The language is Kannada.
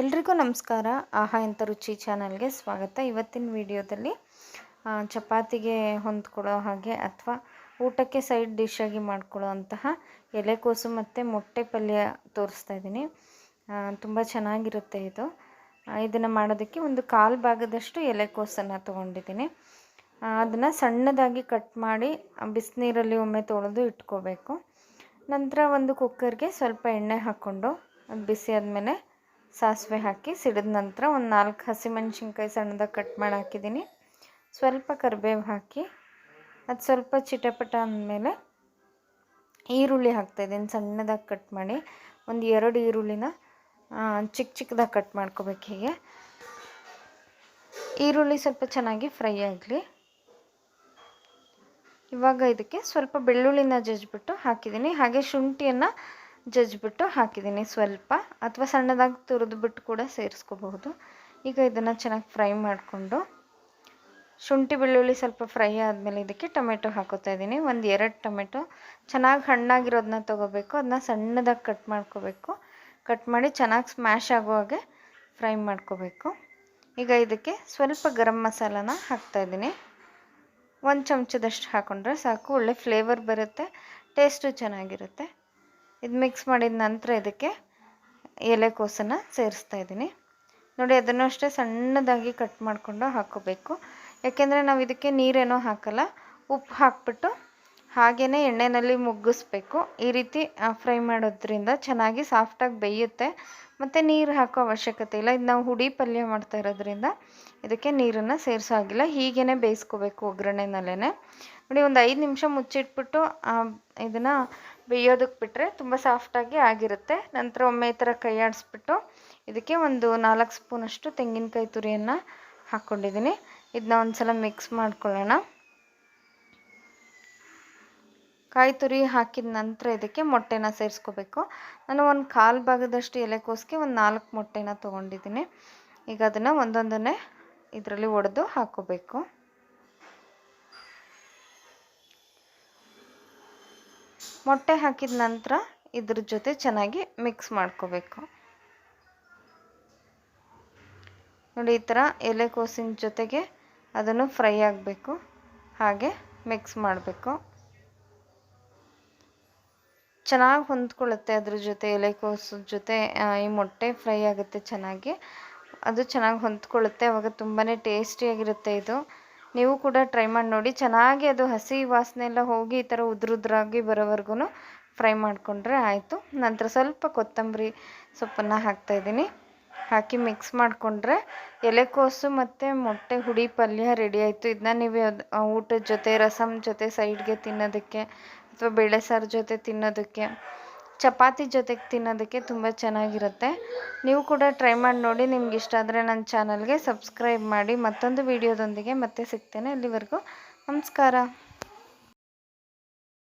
ಎಲ್ರಿಗೂ ನಮಸ್ಕಾರ. ಆಹಾ ಎಂಥ ರುಚಿ ಚಾನಲ್ಗೆ ಸ್ವಾಗತ. ಇವತ್ತಿನ ವಿಡಿಯೋದಲ್ಲಿ ಚಪಾತಿಗೆ ಹೊಂದ್ಕೊಳ್ಳೋ ಹಾಗೆ ಅಥವಾ ಊಟಕ್ಕೆ ಸೈಡ್ ಡಿಶಾಗಿ ಮಾಡ್ಕೊಳ್ಳೋ ಅಂತಹ ಎಲೆಕೋಸು ಮತ್ತು ಮೊಟ್ಟೆ ಪಲ್ಯ ತೋರಿಸ್ತಾ ಇದ್ದೀನಿ. ತುಂಬ ಚೆನ್ನಾಗಿರುತ್ತೆ ಇದು. ಇದನ್ನು ಮಾಡೋದಕ್ಕೆ ಒಂದು ಕಾಲು ಭಾಗದಷ್ಟು ಎಲೆಕೋಸನ್ನು ತೊಗೊಂಡಿದ್ದೀನಿ. ಅದನ್ನು ಸಣ್ಣದಾಗಿ ಕಟ್ ಮಾಡಿ ಬಿಸಿನೀರಲ್ಲಿ ಒಮ್ಮೆ ತೊಳೆದು ಇಟ್ಕೋಬೇಕು. ನಂತರ ಒಂದು ಕುಕ್ಕರ್ಗೆ ಸ್ವಲ್ಪ ಎಣ್ಣೆ ಹಾಕ್ಕೊಂಡು, ಅದು ಬಿಸಿ ಆದಮೇಲೆ ಸಾಸಿವೆ ಹಾಕಿ ಸಿಡಿದ ನಂತರ ಒಂದು ನಾಲ್ಕು ಹಸಿಮೆಣ್ಸಿನ್ಕಾಯಿ ಸಣ್ಣದಾಗಿ ಕಟ್ ಮಾಡಿ ಹಾಕಿದ್ದೀನಿ. ಸ್ವಲ್ಪ ಕರಿಬೇವು ಹಾಕಿ, ಅದು ಸ್ವಲ್ಪ ಚಿಟಪಟ ಅಂದಮೇಲೆ ಈರುಳ್ಳಿ ಹಾಕ್ತಾಯಿದ್ದೀನಿ ಸಣ್ಣದಾಗಿ ಕಟ್ ಮಾಡಿ. ಒಂದು ಎರಡು ಈರುಳ್ಳಿನ ಚಿಕ್ಕ ಚಿಕ್ಕದಾಗಿ ಕಟ್ ಮಾಡ್ಕೋಬೇಕು ಹೀಗೆ. ಈರುಳ್ಳಿ ಸ್ವಲ್ಪ ಚೆನ್ನಾಗಿ ಫ್ರೈ ಆಗಲಿ. ಇವಾಗ ಇದಕ್ಕೆ ಸ್ವಲ್ಪ ಬೆಳ್ಳುಳ್ಳಿನ ಜಜ್ಜಿಬಿಟ್ಟು ಹಾಕಿದ್ದೀನಿ. ಹಾಗೆ ಶುಂಠಿಯನ್ನು ಜಜ್ಜಿಬಿಟ್ಟು ಹಾಕಿದ್ದೀನಿ ಸ್ವಲ್ಪ ಅಥವಾ ಸಣ್ಣದಾಗಿ ತುರಿದ್ಬಿಟ್ಟು ಕೂಡ ಸೇರಿಸ್ಕೋಬಹುದು. ಈಗ ಇದನ್ನು ಚೆನ್ನಾಗಿ ಫ್ರೈ ಮಾಡಿಕೊಂಡು ಶುಂಠಿ ಬೆಳ್ಳುಳ್ಳಿ ಸ್ವಲ್ಪ ಫ್ರೈ ಆದಮೇಲೆ ಇದಕ್ಕೆ ಟೊಮೆಟೊ ಹಾಕೋತಾ ಇದ್ದೀನಿ. ಒಂದು ಎರಡು ಟೊಮೆಟೊ ಚೆನ್ನಾಗಿ ಹಣ್ಣಾಗಿರೋದನ್ನ ತೊಗೋಬೇಕು ಅದನ್ನ ಸಣ್ಣದಾಗಿ ಕಟ್ ಮಾಡ್ಕೋಬೇಕು. ಕಟ್ ಮಾಡಿ ಚೆನ್ನಾಗಿ ಸ್ಮ್ಯಾಶ್ ಆಗೋ ಹಾಗೆ ಫ್ರೈ ಮಾಡ್ಕೋಬೇಕು. ಈಗ ಇದಕ್ಕೆ ಸ್ವಲ್ಪ ಗರಂ ಮಸಾಲಾನ ಹಾಕ್ತಾಯಿದ್ದೀನಿ ಒಂದು ಚಮಚದಷ್ಟು ಹಾಕ್ಕೊಂಡ್ರೆ ಸಾಕು. ಒಳ್ಳೆ ಫ್ಲೇವರ್ ಬರುತ್ತೆ ಟೇಸ್ಟು ಚೆನ್ನಾಗಿರುತ್ತೆ. ಇದು ಮಿಕ್ಸ್ ಮಾಡಿದ ನಂತರ ಇದಕ್ಕೆ ಎಲೆಕೋಸನ್ನು ಸೇರಿಸ್ತಾ ಇದ್ದೀನಿ. ನೋಡಿ, ಅದನ್ನು ಅಷ್ಟೇ ಸಣ್ಣದಾಗಿ ಕಟ್ ಮಾಡಿಕೊಂಡು ಹಾಕೋಬೇಕು. ಯಾಕೆಂದರೆ ನಾವು ಇದಕ್ಕೆ ನೀರೇನೋ ಹಾಕಲ್ಲ, ಉಪ್ಪು ಹಾಕ್ಬಿಟ್ಟು ಹಾಗೇ ಎಣ್ಣೆಯಲ್ಲಿ ಮುಗ್ಗಿಸ್ಬೇಕು. ಈ ರೀತಿ ಫ್ರೈ ಮಾಡೋದ್ರಿಂದ ಚೆನ್ನಾಗಿ ಸಾಫ್ಟಾಗಿ ಬೇಯುತ್ತೆ. ಮತ್ತು ನೀರು ಹಾಕೋ ಅವಶ್ಯಕತೆ ಇಲ್ಲ. ಇದು ನಾವು ಹುಡಿ ಪಲ್ಯ ಮಾಡ್ತಾ ಇರೋದ್ರಿಂದ ಇದಕ್ಕೆ ನೀರನ್ನು ಸೇರಿಸೋ ಆಗಿಲ್ಲ ಹೀಗೇ ಬೇಯಿಸ್ಕೋಬೇಕು ಒಗ್ಗರಣೆನಲ್ಲೇ ನೋಡಿ, ಒಂದು ಐದು ನಿಮಿಷ ಮುಚ್ಚಿಟ್ಬಿಟ್ಟು ಇದನ್ನು ಬೇಯೋದಕ್ಕೆ ಬಿಟ್ಟರೆ ತುಂಬ ಸಾಫ್ಟಾಗಿ ಆಗಿರುತ್ತೆ. ನಂತರ ಒಮ್ಮೆ ಈ ಥರ ಕೈ ಆಡಿಸ್ಬಿಟ್ಟು ಇದಕ್ಕೆ ಒಂದು ನಾಲ್ಕು ಸ್ಪೂನಷ್ಟು ತೆಂಗಿನಕಾಯಿ ತುರಿಯನ್ನು ಹಾಕ್ಕೊಂಡಿದ್ದೀನಿ ಇದನ್ನ ಒಂದು ಸಲ ಮಿಕ್ಸ್ ಮಾಡ್ಕೊಳ್ಳೋಣ. ಕಾಯಿ ತುರಿ ಹಾಕಿದ ನಂತರ ಇದಕ್ಕೆ ಮೊಟ್ಟೆನ ಸೇರಿಸ್ಕೋಬೇಕು. ನಾನು ಒಂದು ಕಾಲು ಭಾಗದಷ್ಟು ಎಲೆಕೋಸ್ಗೆ ಒಂದು ನಾಲ್ಕು ಮೊಟ್ಟೆನ ತೊಗೊಂಡಿದ್ದೀನಿ. ಈಗ ಅದನ್ನು ಒಂದೊಂದನ್ನೇ ಇದರಲ್ಲಿ ಒಡೆದು ಹಾಕ್ಕೋಬೇಕು ಮೊಟ್ಟೆ ಹಾಕಿದ ನಂತರ ಇದ್ರ ಜೊತೆ ಚೆನ್ನಾಗಿ ಮಿಕ್ಸ್ ಮಾಡ್ಕೋಬೇಕು. ನೋಡಿ, ಈ ಥರ ಎಲೆಕೋಸಿನ ಜೊತೆಗೆ ಅದನ್ನು ಫ್ರೈ ಆಗಬೇಕು. ಹಾಗೆ ಮಿಕ್ಸ್ ಮಾಡಬೇಕು. ಚೆನ್ನಾಗಿ ಹೊಂದ್ಕೊಳ್ಳುತ್ತೆ ಅದ್ರ ಜೊತೆ ಎಲೆಕೋಸು ಜೊತೆ ಈ ಮೊಟ್ಟೆ ಫ್ರೈ ಆಗುತ್ತೆ ಚೆನ್ನಾಗಿ. ಅದು ಚೆನ್ನಾಗಿ ಹೊಂದ್ಕೊಳ್ಳುತ್ತೆ, ಅವಾಗ ತುಂಬಾ ಟೇಸ್ಟಿಯಾಗಿರುತ್ತೆ ಇದು. ನೀವು ಕೂಡ ಟ್ರೈ ಮಾಡಿ ನೋಡಿ. ಚೆನ್ನಾಗಿ ಅದು ಹಸಿ ವಾಸನೆ ಎಲ್ಲ ಹೋಗಿ ಈ ಥರ ಉದ್ರುದ್ರಾಗಿ ಬರೋವರೆಗೂ ಫ್ರೈ ಮಾಡಿಕೊಂಡ್ರೆ ಆಯಿತು. ನಂತರ ಸ್ವಲ್ಪ ಕೊತ್ತಂಬರಿ ಸೊಪ್ಪನ್ನು ಹಾಕ್ತಾಯಿದ್ದೀನಿ ಹಾಕಿ ಮಿಕ್ಸ್ ಮಾಡಿಕೊಂಡ್ರೆ ಎಲೆಕೋಸು ಮತ್ತು ಮೊಟ್ಟೆ ಹುಡಿ ಪಲ್ಯ ರೆಡಿ ಆಯಿತು. ಇದನ್ನ ನೀವು ಊಟದ ಜೊತೆ ರಸಮ್ ಜೊತೆ ಸೈಡ್ಗೆ ತಿನ್ನೋದಕ್ಕೆ ಅಥವಾ ಬೇಳೆ ಸಾರು ಜೊತೆ ತಿನ್ನೋದಕ್ಕೆ ಚಪಾತಿ ಜೊತೆಗೆ ತಿನ್ನೋದಕ್ಕೆ ತುಂಬ ಚೆನ್ನಾಗಿರುತ್ತೆ. ನೀವು ಕೂಡ ಟ್ರೈ ಮಾಡಿ ನೋಡಿ, ನಿಮ್ಗೆ ಇಷ್ಟ ಆದರೆ ನನ್ನ ಚಾನಲ್ಗೆ ಸಬ್ಸ್ಕ್ರೈಬ್ ಮಾಡಿ, ಮತ್ತೊಂದು ವಿಡಿಯೋದೊಂದಿಗೆ ಮತ್ತೆ ಸಿಗ್ತೇನೆ ಅಲ್ಲಿವರೆಗೂ. ನಮಸ್ಕಾರ.